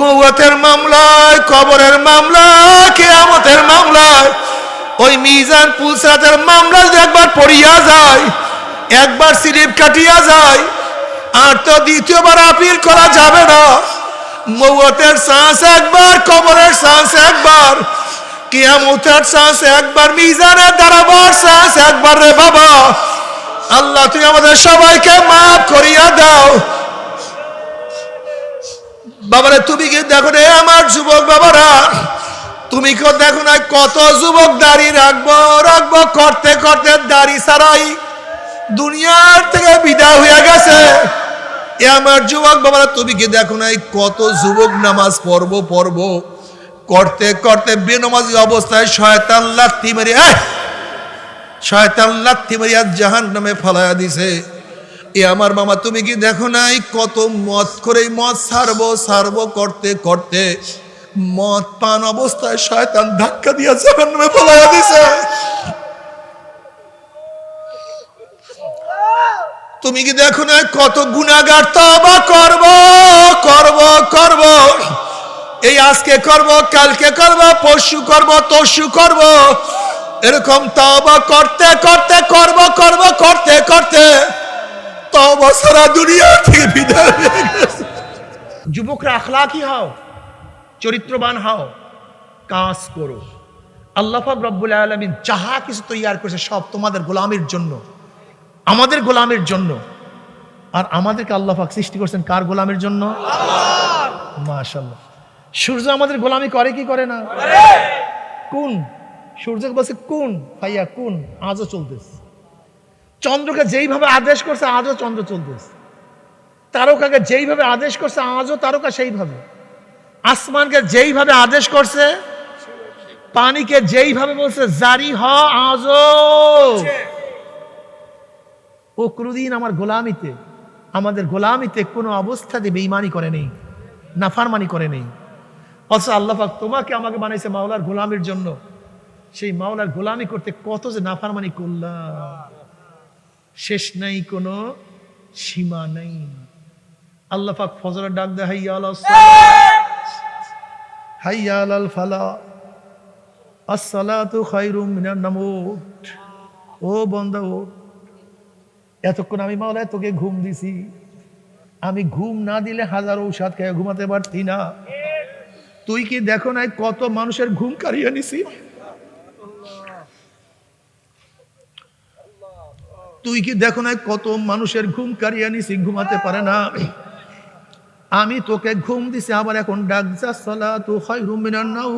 মৌয়াতের মামলায়, কবরের মামলায়, কেয়ামতের মামলায়, ওই মিজান পুলসাতের মামলা যদি একবার পড়িয়া যায়, একবার স্লিপ কাটিয়া যায়, আর তো দ্বিতীয়বার আপিল করা যাবে না। মৌয়াতের শ্বাস একবার, কবরের শ্বাস একবার, কিয়ামতের শ্বাস একবার, মিজানের দাঁড়াবার শ্বাস একবার রে বাবা। আল্লাহ তুই আমাদের সবাইকে মাফ করিয়া দাও। বাবারে, তুমি কি দেখো রে আমার যুবক বাবারা? তুমি কেউ দেখো না কত যুবক দাড়ি রাখব রাখব, করতে করতে দাড়ি সারাই। দুনিয়ার থেকে বিদায় হয়ে গেছে। এ আমার যুবক বাবারা, তুমি কি দেখো না কত যুবক নামাজ পড়ব পড়ব? করতে করতে বেনমাজি অবস্থায় শয়তান লাত্তি মেরে আহ! শয়তান লাত্তি মারিয়া জাহান নামে দিছে। এ আমার মামা, তুমি কি দেখো নাই কত মদ করে মদ সারবো সারবো করতে করতে? মদ পান অবস্থায় শয়তান ধাক্কা দিয়া জাহান নামে ফলাইয়া দিছে। তুমি কি দেখো না কত গুণাগার তবা করব করব করব? এই আজকে করব, কালকে করব, পরশু করব, তরশু করব। এরকম তবা করতে করতে, করব করব, করতে করতে। তবা সারা দুনিয়া থেকে বিদায় হয়ে গেছে। যুবকরা আখলাকি হও চরিত্রবান হও কাজ করো। আল্লাহ রব্বুল আলমিন যাহা কিছু তৈয়ার করেছে সব তোমাদের গোলামের জন্য আমাদের গোলামের জন্য। আর আমাদেরকে আল্লাহ পাক সৃষ্টি করছেন কার গোলামের জন্য? মাশাল্লাহ সূর্য আমাদের গোলামি করে কি করে না? কোন? সূর্যকে বলছে কোন? ভাইয়া কোন? আজও চলতেছে। চন্দ্রকে যেইভাবে আদেশ করছে, আজও চন্দ্র চলতেছে। তারকাকে যেইভাবে আদেশ করছে, আজও তারকা সেইভাবে। আসমানকে যেইভাবে আদেশ করছে, পানিকে যেইভাবে বলছে, জারি হ, আজও। ও কোনোদিন আমার গোলামিতে, আমাদের গোলামিতে কোনো অবস্থা অবস্থাতে বেইমানি করে নেই, নাফারমানি করে নেই। অথচ আল্লাহ পাক তোমাকে আমাকে বানাইছে মাওলার গোলামের জন্য। সেই মাওলার গোলামি করতে কত যে নাফারমানি করলাম। শেষ নাই কোনো সীমা নেই। আল্লাহ পাক ফজরের ডাক দেয়, হাইয়া আলা আলাল ফালা। আসসালাতু খায়রুম মিনান নামুত। ও বন্দা ওঠ এতক্ষণ আমি মাওলায় তোকে ঘুম দিছি। আমি ঘুম না দিলে হাজার ঔষধ খেয়ে ঘুমাতে পারতি না। তুই কি দেখো নাই কত মানুষের ঘুম কারিয়ে নিছি? তুই কি দেখো না কত মানুষের ঘুম কারিয়ে নিছি, ঘুমাতে পারে না। আমি তোকে ঘুম দিছি, আবার এখন ডাক যা তু হয় রুমিনার নাও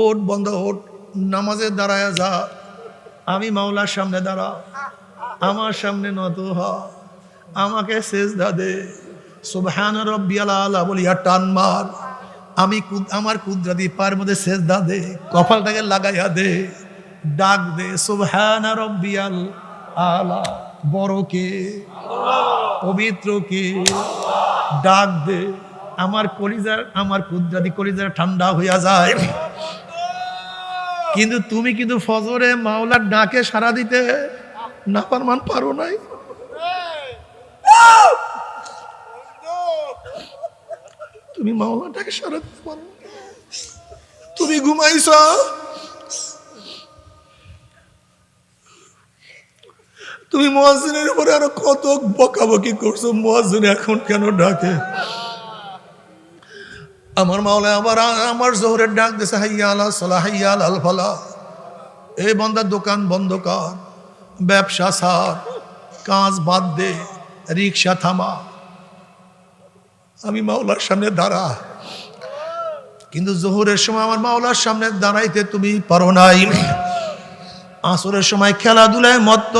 ওট বন্ধ ওট নামাজে দাঁড়ায় যা। আমি মাওলার সামনে দাঁড়া, আমার সামনে নত হ, আমাকে শেষ দে। সুবহান রব্বিয়াল আলা বলিয়া টান মার। আমি আমার কুদরাতি পায়ের মধ্যে শেষ দে, কপালটাকে লাগাইয়া দে। ডাক দে, সুবহান রব্বিয়াল আলা, বড় কে? পবিত্র কে? ডাক দে, আমার কলিজার, আমার কুদরাতি কলিজার ঠান্ডা হইয়া যায়। কিন্তু তুমি কিন্তু ফজরে মাওলার ডাকে সারা দিতে না পারমান পারো নাই। তুমি মাওলার ডাকে সারা দিতে পারো তুমি ঘুমাইছ? তুমি মহাজিনের উপরে আরও কত বকাবকি করছ? মহাজিন এখন কেন ডাকে? আমার মাওলা আবার আমার জোহরের ডাক দিছে, হাইয়া আলা সালা, হাইয়া আল ফালা। এই বন্দার দোকান বন্ধ কর, ব্যবসা সার কাজ বাদ দে, রিক্সা থামা। আমি মাওলার সামনে দাঁড়া। কিন্তু জোহরের সময় আমার মাওলার সামনে দাঁড়াইতে তুমি পারো নাই। আসরের সময় খেলাধুলায় মত্ত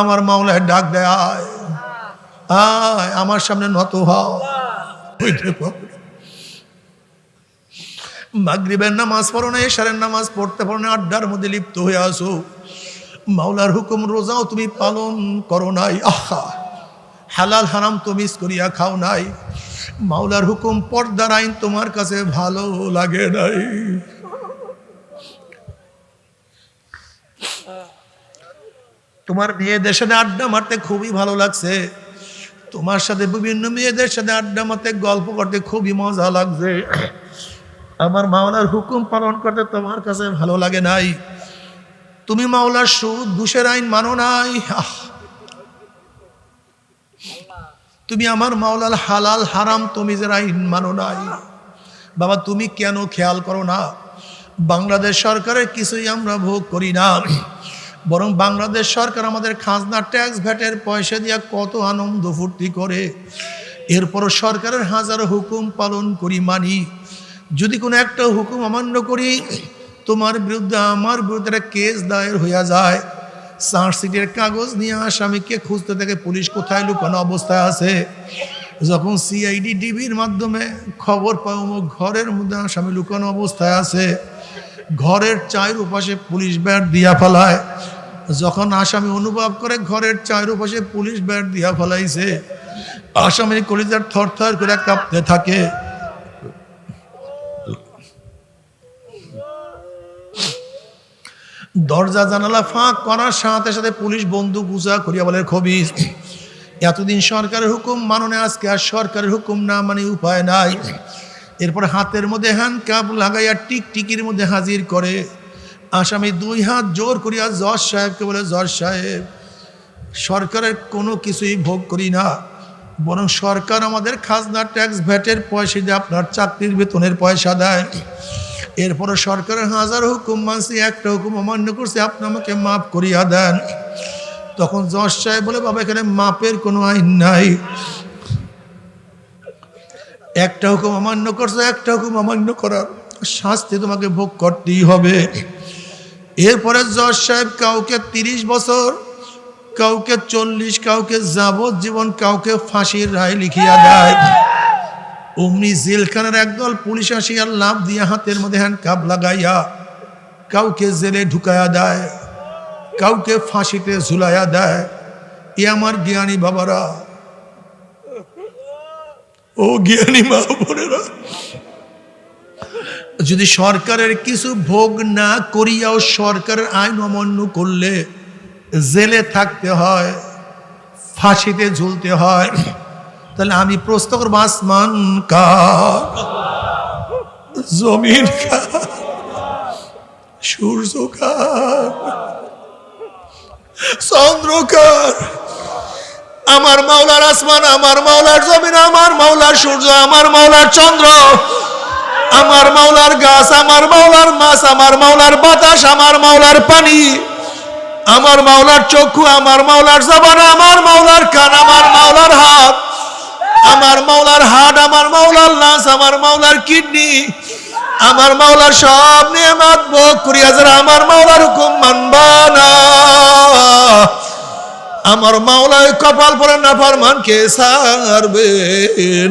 আমার মাওলায় ডাক দেয়, আয়। আয়, আমার সামনে নত না। মাগরিবের নামাজ পড়ো না, এশারের নামাজ পড়তে পারো না, আড্ডার মধ্যে লিপ্ত হয়ে আসো। মাওলার হুকুম, রোজাও তুমি পালন করো নাই। আহা, হালাল হারাম তো মিস করিয়া খাও নাই। মাওলার হুকুম, পর্দার আইন তোমার কাছে ভালো লাগে নাই। তোমার মেয়ে দেশে আড্ডা মারতে খুবই ভালো লাগছে। তোমার সাথে বিভিন্ন মেয়েদের সাথে আড্ডা মারতে, গল্প করতে খুবই মজা লাগছে। আমার মাওলার হুকুম পালন করতে তোমার কাছে ভালো লাগে নাই। তুমি মাওলার সুদ, ঘুষের আইন মানো নাই! তুমি আমার মাওলার হালাল, হারাম তুমি যে আইন মানো নাই। বাবা, তুমি কেন খেয়াল করো না? বাংলাদেশ সরকারের কিছুই আমরা ভোগ করি না। বরং বাংলাদেশ সরকার আমাদের খাজনা ট্যাক্স ভ্যাটের পয়সা দিয়া কত আনন্দ ফুর্তি করে। এরপরও সরকারের হাজার হুকুম পালন করি মানি। যদি কোনো একটা হুকুম অমান্য করি, তোমার বিরুদ্ধে আমার বিরুদ্ধে একটা কেস দায়ের হইয়া যায়। চার্জশিটের কাগজ নিয়ে আসামিকে খুঁজতে থাকে পুলিশ কোথায় লুকানো অবস্থায় আছে। যখন সিআইডি টিভির মাধ্যমে খবর অমুক ঘরের মধ্যে আসামি লুকানো অবস্থায় আছে, ঘরের চায়ের উপাশে পুলিশ ব্যাট দিয়া ফেলায়। যখন আসামি অনুভব করে ঘরের চায়ের উপাশে পুলিশ ব্যাট দিয়া ফেলাইছে আসামির কলিজার থর থর করে কাঁপতে থাকে। দরজা জানালা ফাঁক করার সাথে সাথে পুলিশ বন্ধু উঁচা করিয়া বলে, খবিস, এতদিন সরকারের হুকুম মাননে আজকে আর সরকারের হুকুম না মানে উপায় নাই। এরপর হাতের মধ্যে হ্যান্ড কাপ লাগাইয়া টিকটিকির মধ্যে হাজির করে। আসামি দুই হাত জোর করিয়া জজ সাহেবকে বলে, জজ সাহেব, সরকারের কোনো কিছুই ভোগ করি না। বরং সরকার আমাদের খাজনা ট্যাক্স ভ্যাটের পয়সা দিয়ে আপনার চাকরির বেতনের পয়সা দেয়। এরপরে সরকারের হাজার হুকুম মানছি, একটা হুকুম অমান্য করছে, আপনি আমাকে মাফ করিয়া দেন। তখন জজ সাহেব বলে, বাবা, এখানে মাপের কোনো আইন নাই। একটা হুকুম অমান্য করছে, একটা হুকুম অমান্য করার শাস্তি তোমাকে ভোগ করতেই হবে। এরপরে জজ সাহেব কাউকে তিরিশ বছর, কাউকে চল্লিশ, কাউকে যাবজ্জীবন কাউকে ফাঁসির রায় লিখিয়া দেয়। অমনি জেলখানার একদল পুলিশ আসিয়া লাভ দিয়া হাতের মধ্যে হ্যান্ড কাপ লাগাইয়া কাউকে জেলে ঢুকাইয়া দেয়, কাউকে ফাঁসিতে ঝুলাইয়া দেয়। এ আমার জ্ঞানী বাবারা, ও জ্ঞানী মা বোনেরা যদি সরকারের কিছু ভোগ না করিয়াও সরকারের আইন অমান্য করলে জেলে থাকতে হয়, ফাঁসিতে ঝুলতে হয়, তাহলে আমি প্রশ্ন করব, আসমান জমিন সূর্য কার চন্দ্র কার আমার মাওলার আসমান, আমার মাওলার জমিন, আমার মাওলার সূর্য, আমার মাওলার চন্দ্র। আমার মাওলার গাছ আমার মাওলার মাছ আমার মাওলার বাতাস আমার মাওলার পানি আমার মাওলার চক্ষু আমার মাওলার জবান আমার মাওলার কান আমার মাওলার হাত আমার মাওলার হাট আমার মাওলার লাশ আমার মাওলার কিডনি আমার মাওলার সব নিয়ামত ভোগ করিয়া যারা আমার মাওলার হুকুম মানবা না আমার মাওলায় কপাল পরে না ফরমান কে সারবে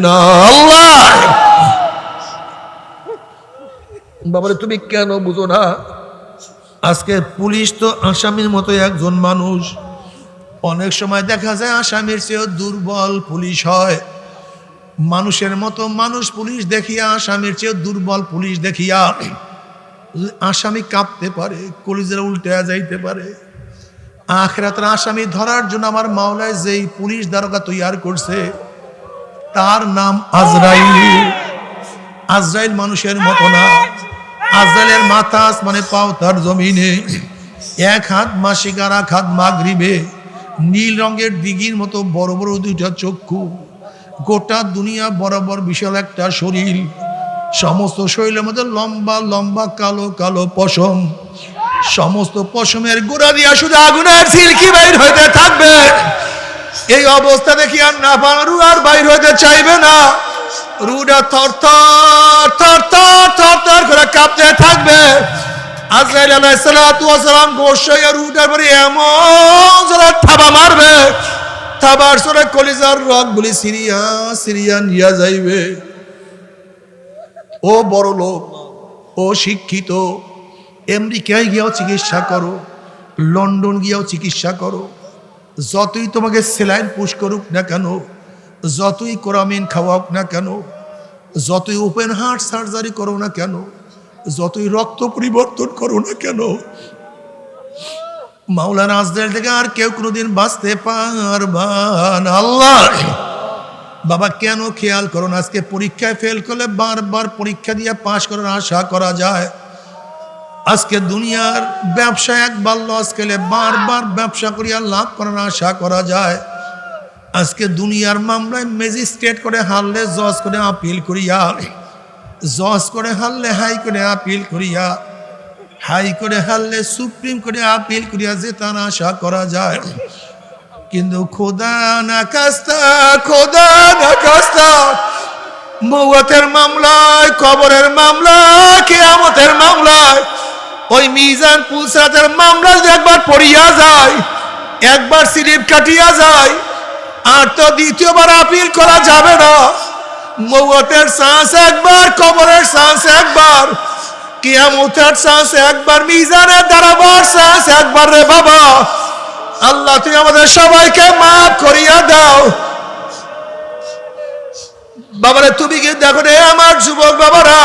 না আল্লাহ বাবারে, তুমি কেন বুঝো না? আজকে পুলিশ তো আসামির মতো একজন মানুষ। অনেক সময় দেখা যায় আসামির চেয়েও দুর্বল পুলিশ হয়। মানুষের মতো মানুষ পুলিশ দেখিয়া, আসামির চেয়েও দুর্বল পুলিশ দেখিয়া আসামি কাঁপতে পারে, কলিজের উল্টে যাইতে পারে। আখরাতের আসামি ধরার জন্য আমার মাওলায় যেই পুলিশ দারোগা তৈয়ার করছে, তার নাম আজরাইল। আজরাইল মানুষের মতো না। আজরাইলের মাথা মানে পাও তার জমিনে। এক হাত মাসিক আর এক হাত মাগরিবে নীল রঙের দিঘির মতো বড় বড় দুইটা চক্ষু। গোটা দুনিয়া বরাবর বিশাল একটা শরীর। সমস্ত শরীরের মধ্যে লম্বা লম্বা, কালো কালো পশম। সমস্ত পশমের গোড়া দিয়া শুধু আগুনের ঝিলকি বাইর হইতে থাকবে? এই অবস্থা দেখি আর না পারু আর বাইর হইতে চাইবে না। রুডা থর থর থর থর থর করে কাঁপতে থাকবে। আজরাইল পরে এমন জোরে থাবা মারবে। থাবার সরে কলিজার রক বলি সিরিয়া সিরিয়া নিয়া যাইবে। ও বড় লোক, ও শিক্ষিত আমেরিকায় গিয়েও চিকিৎসা করো, লন্ডন গিয়েও চিকিৎসা করো। যতই তোমাকে সেলাইন পুশ করুক না কেন, যতই কোরামিন খাওয়াক না কেন যতই ওপেন হার্ট সার্জারি করো না কেন, যতই রক্ত পরিবর্তন করো না কেন, মাওলানা আজদের থেকে আর কেউ কোনোদিন বাঁচতে পারবা না। আল্লাহ! বাবা, কেন খেয়াল করুন আজকে পরীক্ষায় ফেল করলে বারবার পরীক্ষা দিয়ে পাশ করার আশা করা যায়। আজকে দুনিয়ার ব্যবসা একবার লস খেলে বারবার ব্যবসা করিয়া লাভ করার আশা করা যায়। আজকে দুনিয়ার মামলায় ম্যাজিস্ট্রেট করে হারলে জজ করে আপিল করিয়া জজ করে হারলে হাই করে আপিল করিয়া। হাই করে হারলে সুপ্রিম করে আপিল করিয়া যে তার আশা করা যায়। কিন্তু খোদা না কাস্তা খোদা না কাস্তা মৌয়াতের মামলায়, কবরের মামলায়, কেয়ামতের মামলায়, ওই মিজান পুলসাতের মামলা যদি একবার পড়িয়া যায়, একবার স্লিপ কাটিয়া যায় আর তো দ্বিতীয়বার আপিল করা যাবে না। মৌয়াতের শ্বাস একবার, কবরের শ্বাস একবার, কিয়ামতের শ্বাস একবার, মিজানের দাঁড়াবার শ্বাস একবার রে বাবা। আল্লাহ, তুমি আমাদের সবাইকে মাফ করিয়া দাও। বাবারে, তুমি কি দেখো রে আমার যুবক বাবারা?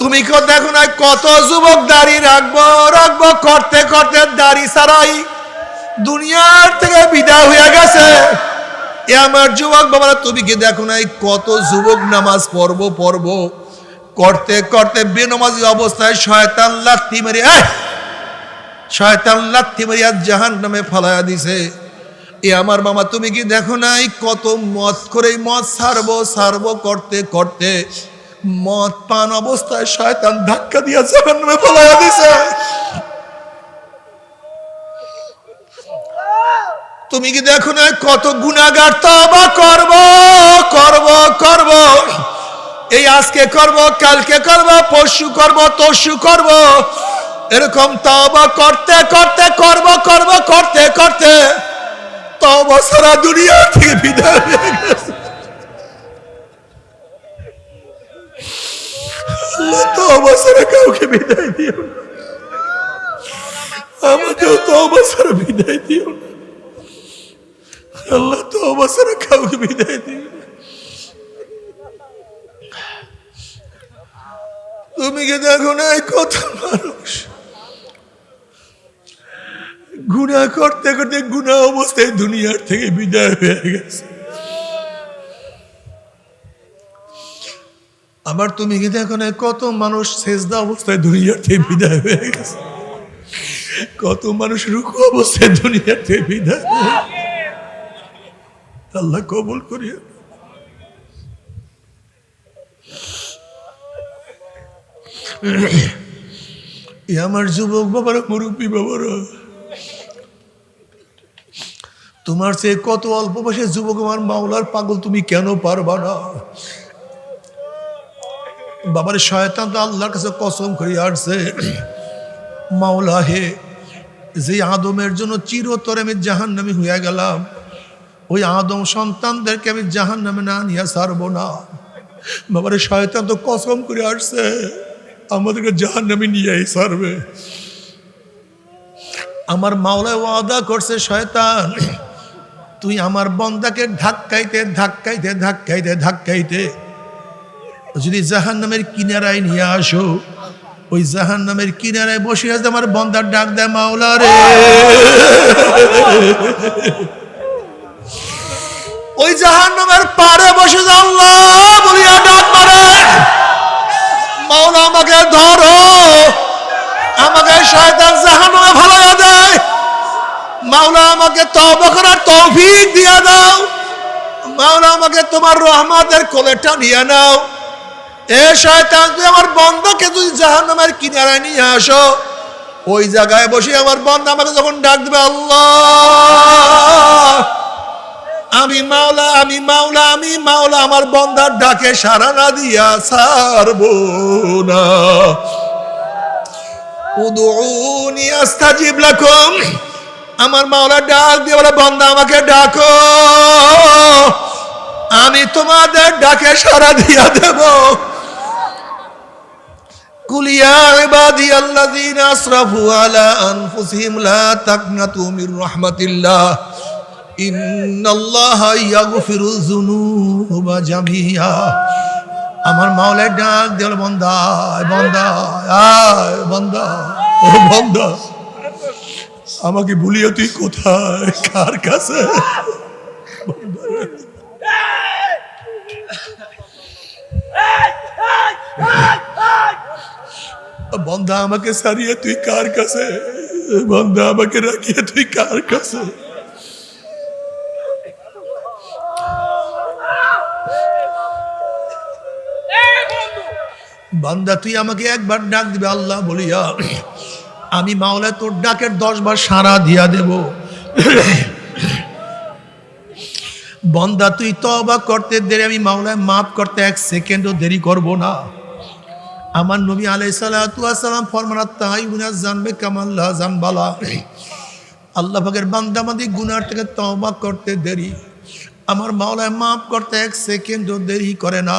তুমি কি দেখো না কত যুবক দাড়ি রাখব রাখব, করতে করতে দাড়ি সারাই দুনিয়ার থেকে বিদায় হয়ে গেছে? এ আমার যুবক বাবারা, তুমি কি দেখো না কত যুবক নামাজ পড়ব পড়ব? করতে করতে বেনমাজি অবস্থায় শয়তান লাথি মেরে আহ! শয়তান লাথি মারিয়া জাহান নামে ফালাইয়া দিছে। এ আমার মামা, তুমি কি দেখো নাই কত মদ করে মদ সারবো সারবো, করতে করতে মদ পান অবস্থায় শয়তান ধাক্কা দিয়া জাহান নামে ফালাইয়া দিছে। তুমি কি দেখো না কত গুণাগার তবা করব? করব করব। এই আজকে করব, কালকে করব, পরশু করব, তরশু করব। এরকম তবা করতে করতে, করব করব, করতে করতে তবা সারা দুনিয়া থেকে বিদায় হয়ে গেছে। তবা সারা কাউকে বিদায় দিও আমাকেও তবা সারা বিদায় দিও না। আল্লাহ তবা সারা কাউকে বিদায় না তুমি কি দেখো না কত মানুষ? গুণা করতে করতে গুণা অবস্থায় দুনিয়ার থেকে বিদায় হয়ে গেছে। আবার তুমি কি দেখো না কত মানুষ শেষদা অবস্থায় দুনিয়ার থেকে বিদায় হয়ে গেছে? কত মানুষ রুকু অবস্থায় দুনিয়ার থেকে বিদায়। আল্লাহ কবুল করিয়া এ আমার যুবক বাবারা, মুরব্বী বাবারা, তোমার সে কত অল্প বয়সে যুবক আমার মাওলার পাগল তুমি কেন পারবা না? বাবার, শয়তান তো আল্লাহর কাছে কসম করে আসছে। মাওলা হে যে আদমের জন্য চিরতরে আমি জাহান নামে হইয়া গেলাম ওই আদম সন্তানদেরকে আমি জাহান নামে না নিয়ে সারবো না। বাবারে, শয়তান তো কসম করে আসছে, আমাদেরকে জাহান নামে নিয়ে সারবে আমার মাওলায় ওয়াদা করছে, শয়তান, তুই আমার বন্দাকে ধাক্কাইতে ধাক্কাইতে ধাক্কাইতে ধাক্কাইতে, যদি জাহান নামের কিনারায় নিয়ে আসো, ওই জাহান নামের কিনারায় বসে আছে আমার বন্দার ডাক দেয় মাওলা রে। ওই জাহান নামের পাড়ে বসে আল্লাহ বলিয়া ডাক মারে। মাওলা আমাকে ধরো। আমাকে শয়তান জাহান নামে ভালো দেয়। মাওলা আমাকে তবা করার তৌফিক দিয়া দাও। মাওলা আমাকে তোমার রহমাতের কোলেটা নিয়ে নাও। এ শয়তান তুই আমার বন্ধকে তুই জাহান্নামের কিনারায় নিয়ে আসো, ওই জায়গায় বসে আমার বন্ধ আমাকে যখন ডাক দেবে, আল্লাহ আমি মাওলা আমি মাওলা আমি মাওলা, আমার বন্দার ডাকে সারা না দিয়া সারবো না। উদুনি আস্তাজিব লাকুম। আমার মাওলা ডাক দিয়ে বলে বন্ধা আমাকে ডাকো। আমি তোমাদের ডাকে সারা দিয়া দেব। কুলিয়া ইবাদি আল্লাযীনা আসরাফু আলা আনফুসিহিম লা তাকনাতু মির রাহমাতিল্লাহ। আমার মাওলায় ডাক দেওয়াল বন্ধ আয়, বন্দা ও বন্দা, আমাকে ভুলিও তুই কোথায়? কার কাছে? বন্ধা আমাকে সারিয়ে তুই কার কাছে? বন্ধা আমাকে রাখিয়ে তুই কার কাছে? বান্দা, তুই আমাকে একবার ডাক দিবে, আল্লাহ বলিয়া, আমি মাওলা তোর ডাকের দশ বার সারা দিয়া দেব। বন্দা, তুই তবা করতে দেরি, আমি মাওলায় মাফ করতে এক সেকেন্ডও দেরি করব না। আমার নবী আলাই সালাম ফরমানা তাই গুনা জানবে কামাল্লাহ জানবালা আল্লাহ পাকের বান্দামাদি গুনার থেকে তবা করতে দেরি। আমার মাওলায় মাফ করতে এক সেকেন্ডও দেরি করে না।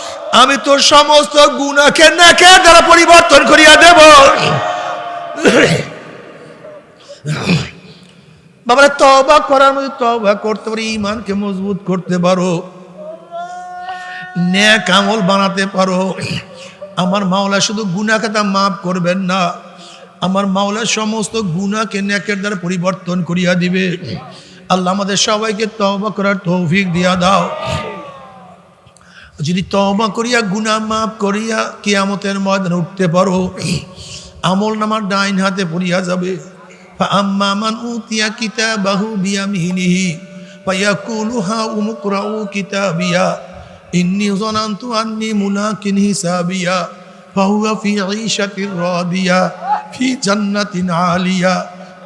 আমি তোর সমস্ত গুণাকে নাকে দ্বারা পরিবর্তন করিয়া দেব। বাবা তবা করার মধ্যে তবা করতে পারো ইমানকে মজবুত করতে পারো। ন্যাক আমল বানাতে পারো। আমার মাওলা শুধু গুনা খাতা মাফ করবেন না, আমার মাওলা সমস্ত গুনাকে ন্যাকের দ্বারা পরিবর্তন করিয়া দিবে। আল্লাহ আমাদের সবাইকে তবা করার তৌফিক দিয়া দাও। যদি তবা করিয়া, গুনাহ মাফ করিয়া কিয়ামতের ময়দানে উঠতে পারো, আমল নামার ডাইন হাতে পড়িয়া যাবে। আম্মা মান উতিয়া কিতাবাহু বিয়ামিনিহি ফায়াকুলু হা উমুকরাউ কিতাবিয়া, ইন্নী যানানতু আন্নী মুলাকিন হিসাবিয়া ফাহুয়া ফি ঈশাতির রাদিয়া, ফি জান্নাতিন আলিয়া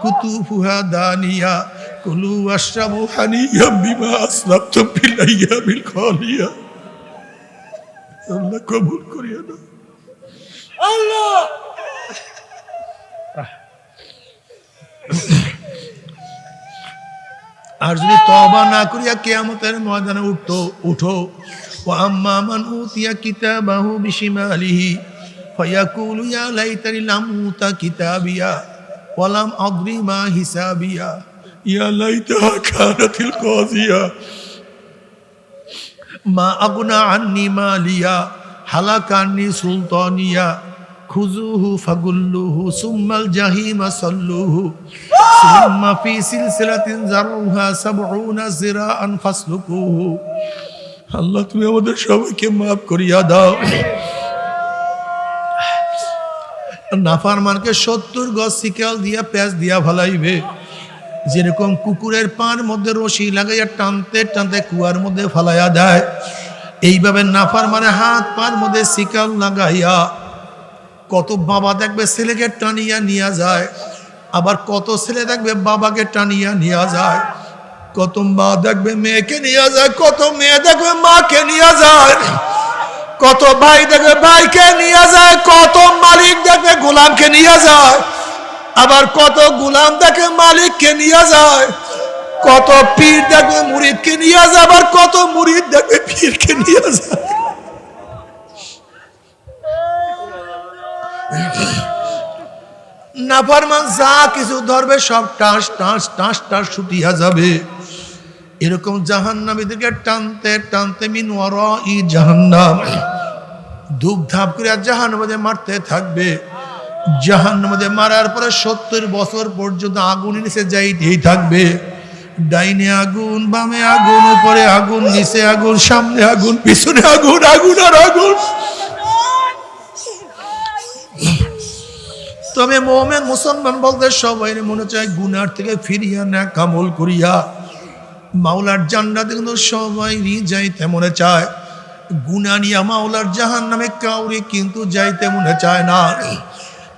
কুতুফুহা দানিয়া, কুলু ওয়াশরাবু হানিয়াম বিমা আসলাফতুম ফিল আইয়ামিল খালিয়া। আল্লাহ কবুল করিয়া না আর যদি তবা না করিয়া কেয়ামতের ময়দানে উঠতো উঠো ও আম্মা মান উতিয়া কিতাবাহু বিশিমালিহি ফায়াকুলু ইয়া লাইতানি লাম উতা কিতাবিয়া ওয়ালাম আদরি মা হিসাবিয়া ইয়া লাইতাহা কানাতিল কাজিয়া। মা আগুনা আন্নি মালিয়া হালাকান্নি সুলতানিয়া খুজুহু ফাগুল্লুহু, সুম্মাল জাহিমা সল্লুহু। সুম্মা ফি সিলসিলাতিন জারুহা সাবউনা জিরাআন ফাসলুকুহু। আল্লাহ, তুমি আমাদের সবাইকে মাফ করিয়া দাও। নাফারমানকে সত্তর গজ শিকাল দিয়া প্যাঁচ দিয়া ফালাইবে যেরকম কুকুরের পার মধ্যে রশি লাগাইয়া টানতে টানতে কুয়ার মধ্যে ফালাইয়া দেয়, এইভাবে নাফার মানে হাত পার মধ্যে শিকাল লাগাইয়া কত বাবা দেখবে ছেলেকে টানিয়া নিয়ে যায়, আবার কত ছেলে দেখবে বাবাকে টানিয়া নিয়ে যায়, কত মা দেখবে মেয়েকে নিয়ে যায়, কত মেয়ে দেখবে মাকে নিয়ে যায়, কত ভাই দেখবে ভাইকে নিয়ে যায়, কত মালিক দেখবে গোলামকে নিয়ে যায়। আবার কত গুলাম দেখে মালিককে নিয়ে যায়, কত পীর দেখবে মুরিদকে নিয়ে যায়, আবার কত মুরিদ দেখবে পীরকে নিয়ে যায়। নাফারমান যা কিছু ধরবে সব টাস টাস টাস টাস ছুটিয়া যাবে। এরকম জাহান্নামীদেরকে টানতে টানতে মিন ই জাহান্নাম। ধূপ ধাপ করে জাহান্নামে মারতে থাকবে। জাহান্নামে মারার পরে সত্তর বছর পর্যন্ত আগুন নিচে যাইতেই থাকবে। ডাইনে আগুন, বামে আগুন, উপরে আগুন, নিচে আগুন, সামনে আগুন, পিছনে আগুন আগুন আর আগুন। তবে মোহামেন মুসলমান বলতে সবাই মনে চায় গুনার থেকে ফিরিয়া না কামল করিয়া। মাওলার জান্নাতে কিন্তু সবাই যাইতে মনে চায়। গুনা নিয়া মাওলার জাহান নামে কাউরে কিন্তু যাইতে মনে চায় না।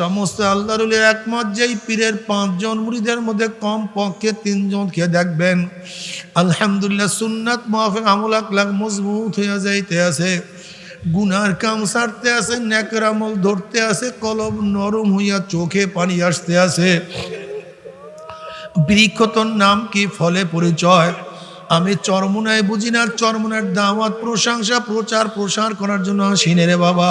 সমস্ত আল্লাহরুলের একমত যেই পীরের পাঁচজন মুড়িদের মধ্যে কম পক্ষে তিনজনকে দেখবেন। আলহামদুলিল্লাহ সুন্নাত মাহফিক আমল আকলাক মজবুত হয়ে যাইতে আছে। গুনার কাম সারতে আছে ন্যাকের আমল ধরতে আছে, কলম নরম হইয়া চোখে পানি আসতে আছে। বৃক্ষতর নাম কি ফলে পরিচয়? আমি চরমুনায় বুঝি না চরমুনার দাওয়াত, প্রশংসা প্রচার প্রসার করার জন্য আসিনে রে বাবা।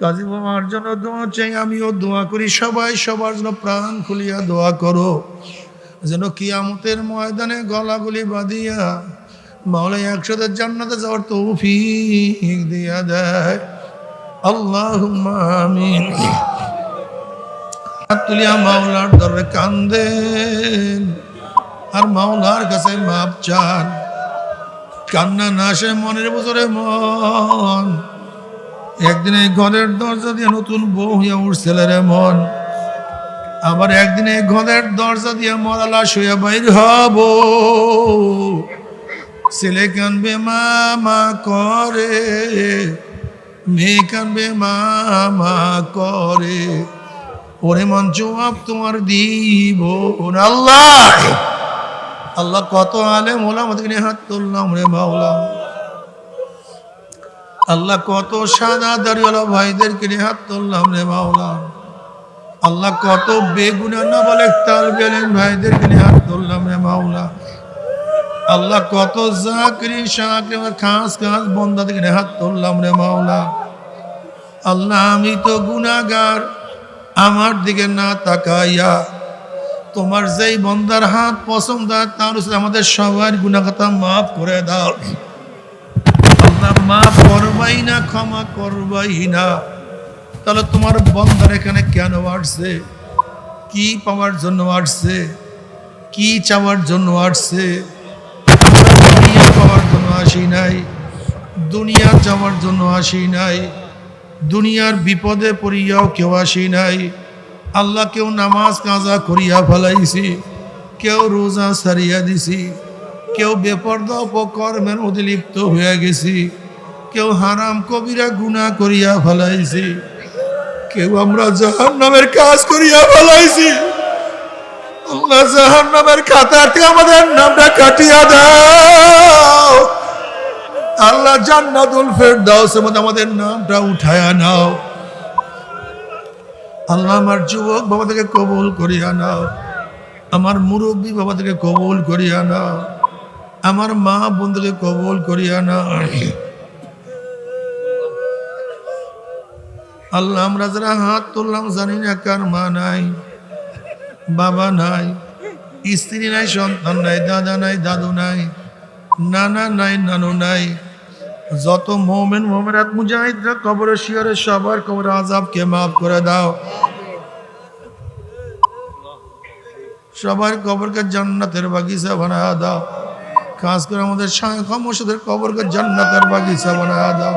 কাজী বাবার জন্য দোয়া চাই, আমিও দোয়া করি। সবাই সবার জন্য প্রাণ খুলিয়া দোয়া করো। যেন কিয়ামতের ময়দানে গলাগুলি বাঁধিয়া মাওলাই একসাথে জান্নাতে যাওয়ার তৌফিক দিয়া দেয়। আল্লাহ আমিন। তুলিয়া মাওলার দরে কান্দেন আর মাওলার কাছে মাপ চান। কান্না না আসে মনের ভিতরে মন। একদিন ঘরের দরজা দিয়ে নতুন বউ হইয়া উঠছিল রে মন। আবার একদিন ঘরের দরজা দিয়ে মরালা শুয়ে বাইর হব। ছেলে কানবে, মামা করে। মেয়ে কানবে, মামা করে। ওরে মন, জবাব তোমার দিব আল্লাহ! আল্লাহ কত আলে মোলা আমাদেরকে হাত তুললাম রে মাওলা আল্লাহ কত সাদা দাঁড়িয়ে ভাইদেরকে হাত তুললাম রে মাওলা। আল্লাহ কত বেগুনা না বলে তাল গেলেন ভাইদেরকে নিয়ে হাত তুললাম রে মাওলা। আল্লাহ কত জাকরি শাকরি খাস খাস থেকে হাত তুললাম রে মাওলা। আল্লাহ আমি তো গুনাগার আমার দিকে না তাকাইয়া তোমার যেই বন্দার হাত পছন্দ তার আমাদের সবার গুণাগাতা মাফ করে দাও। মাফ করবাই না, ক্ষমা করবাই না। তাহলে তোমার বন্দার এখানে কেন আসছে কি পাওয়ার জন্য আসছে কি চাওয়ার জন্য আসছে দুনিয়া পাওয়ার জন্য আসি নাই, দুনিয়া যাওয়ার জন্য আসি নাই, দুনিয়ার বিপদে পড়িয়াও কেউ আসি নাই। আল্লাহ কেউ নামাজ কাজা করিয়া ফেলাইছি, কেউ রোজা সারিয়া দিছি, কেউ বেপর্দা অপকর্মের মধ্যে লিপ্ত হয়ে গেছি। কেউ হারাম কবিরা গুনাহ করিয়া ফেলাইছি। কেউ আমরা জাহান নামের কাজ করিয়া ফেলাইছি। আল্লাহ জাহান নামের থেকে আমাদের নামটা কাটিয়া দাও। আল্লাহ জান্নাতুল ফেরদাউসের মধ্যে আমাদের নামটা উঠায়া নাও। আল্লাহ আমার যুবক বাবা থেকে কবুল করিয়া নাও। আমার মুরব্বী বাবা থেকে কবুল করিয়া নাও। আমার মা বন্ধুকে কবুল করিয়া নাও। আল্লাহ, আমরা যারা হাত তুললাম জানি না কার মা নাই, বাবা নাই, স্ত্রী নাই, সন্তান নাই, দাদা নাই, দাদু নাই, নানা নাই, নানু নাই। যত মোমেন মোমেরাত মুজাহিদরা কবরে শিয়রে সবার কবর আজাবকে মাফ করে দাও। সবার কবরকে জান্নাতের বাগিচা বানা দাও। খাস করে আমাদের খামোশদের কবরকে জান্নাতের বাগিচা বানা দাও।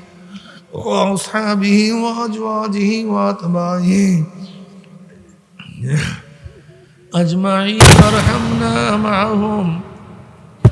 وأصحابه وأزواجه وأتباعه. أجمعين فارحمنا معهم.